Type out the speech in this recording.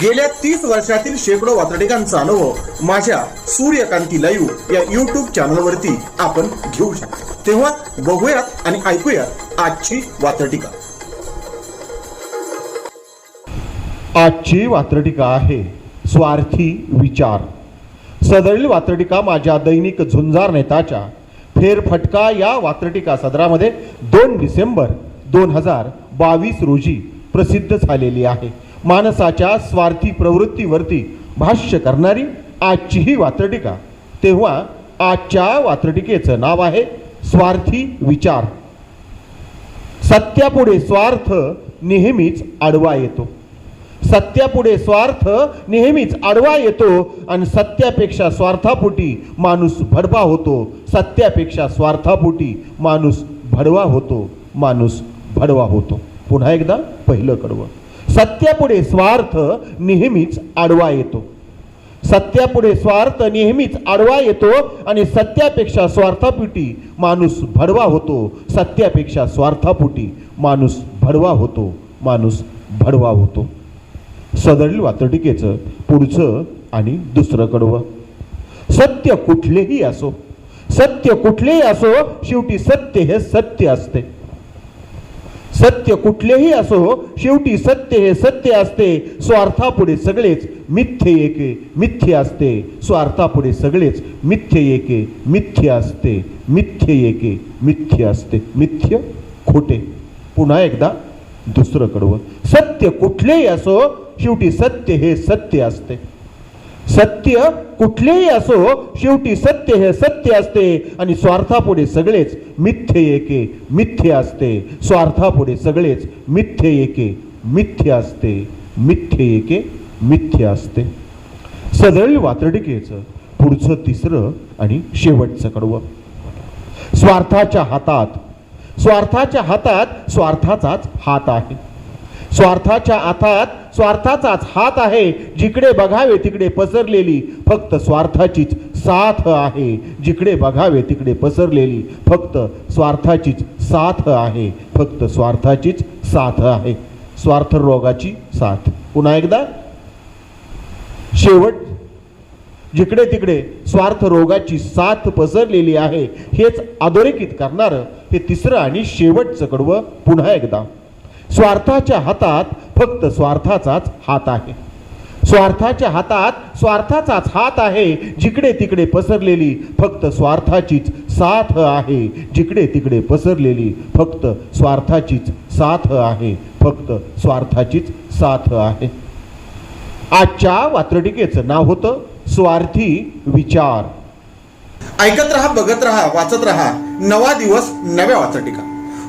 गेल्या तीस वर्षातील शेकडो वातडिकांचा अनुभव माझ्या सूर्यकांती लाईव्ह या युट्यूब चॅनलवरती आपण घेऊ शकतो. तेव्हा बघूयात आणि ऐकूयात आजची वातडिका आजची वात्रटिका आहे स्वार्थी विचार. सदरील वात्रटिका माझ्या दैनिक झुंजार नेताच्या फेरफटका या वात्रटिका सदरामध्ये दोन डिसेंबर दोन हजार बावीस रोजी प्रसिद्ध झालेली आहे. माणसाच्या स्वार्थी प्रवृत्तीवरती भाष्य करणारी आजची ही वात्रटिका. तेव्हा आजच्या वात्रटिकेचं नाव आहे स्वार्थी विचार. सत्यापुढे स्वार्थ नेहमीच आडवा येतो. सत्यापुढे स्वार्थ नेहमीच आडवा येतो आणि सत्यापेक्षा स्वार्थापोटी माणूस भडवा होतो. सत्यापेक्षा स्वार्थापोटी माणूस भडवा होतो. माणूस भडवा होतो. पुन्हा एकदा पहिलं कडवं. सत्यापुढे स्वार्थ नेहमीच आडवा येतो. सत्यापुढे स्वार्थ नेहमीच आडवा येतो आणि सत्यापेक्षा स्वार्थापुटी माणूस भडवा होतो. सत्यापेक्षा स्वार्थापुटी माणूस भडवा होतो. माणूस भडवा होतो. सदरील वातटिकेचं पुढचं आणि दुसरं कडवं. सत्य कुठलेही असो सत्य कुठलेही असो शेवटी सत्य हे सत्य असते. सत्य कुठलेही असो शेवटी सत्य हे सत्य असते स्वार्थापुढे सगळेच मिथ्य एके मिथ्य असते स्वार्थापुढे सगळेच मिथ्य एके मिथ्य असते मिथ्य एके मिथ्य असते मिथ्य खोटे. पुन्हा एकदा दुसरं कडवं. सत्य कुठलेही असो शेवटी सत्य हे सत्य असते. सत्य कुठलेही असो शेवटी सत्य हे सत्य असते आणि स्वार्थापुढे सगळेच मिथ्य एके मिथ्य असते. स्वार्थापुढे सगळेच मिथ्य एके मिथ्य असते. मिथ्य एके मिथ्य असते. सदळी वातडिकेचं पुढचं तिसरं आणि शेवटचं कडवं. स्वार्थाच्या हातात स्वार्थाच्या हातात स्वार्थाचाच हात आहे. स्वार्थाच्या हातात स्वार्थाचाच हात आहे. जिकडे बघावे तिकडे पसरलेली फक्त स्वार्थाचीच साथ आहे. जिकडे बघावे तिकडे पसरलेली फक्त स्वार्थाचीच साथ आहे. फक्त स्वार्थाचीच साथ आहे. स्वार्थ रोगाची साथ. पुन्हा एकदा. शेवट जिकडे तिकडे स्वार्थ रोगाची साथ पसरलेली आहे हेच अधोरेखित करणारं हे तिसरं आणि शेवटचं कडवं पुन्हा एकदा. स्वार्थाच्या हातात फक्त स्वार्थाचाच हात आहे. स्वार्थाच्या हातात स्वार्थाचाच हात आहे जिकडे तिकडे पसरलेली फक्त स्वार्थाचीच साथ आहे. जिकडे तिकडे पसरलेली फक्त स्वार्थाचीच साथ आहे फक्त स्वार्थाचीच साथ आहे. आजच्या वात्रटिकेचं नाव होतं स्वार्थी विचार. ऐकत रहा बघत रहा वाचत रहा. नवा दिवस नव्या वाचटिका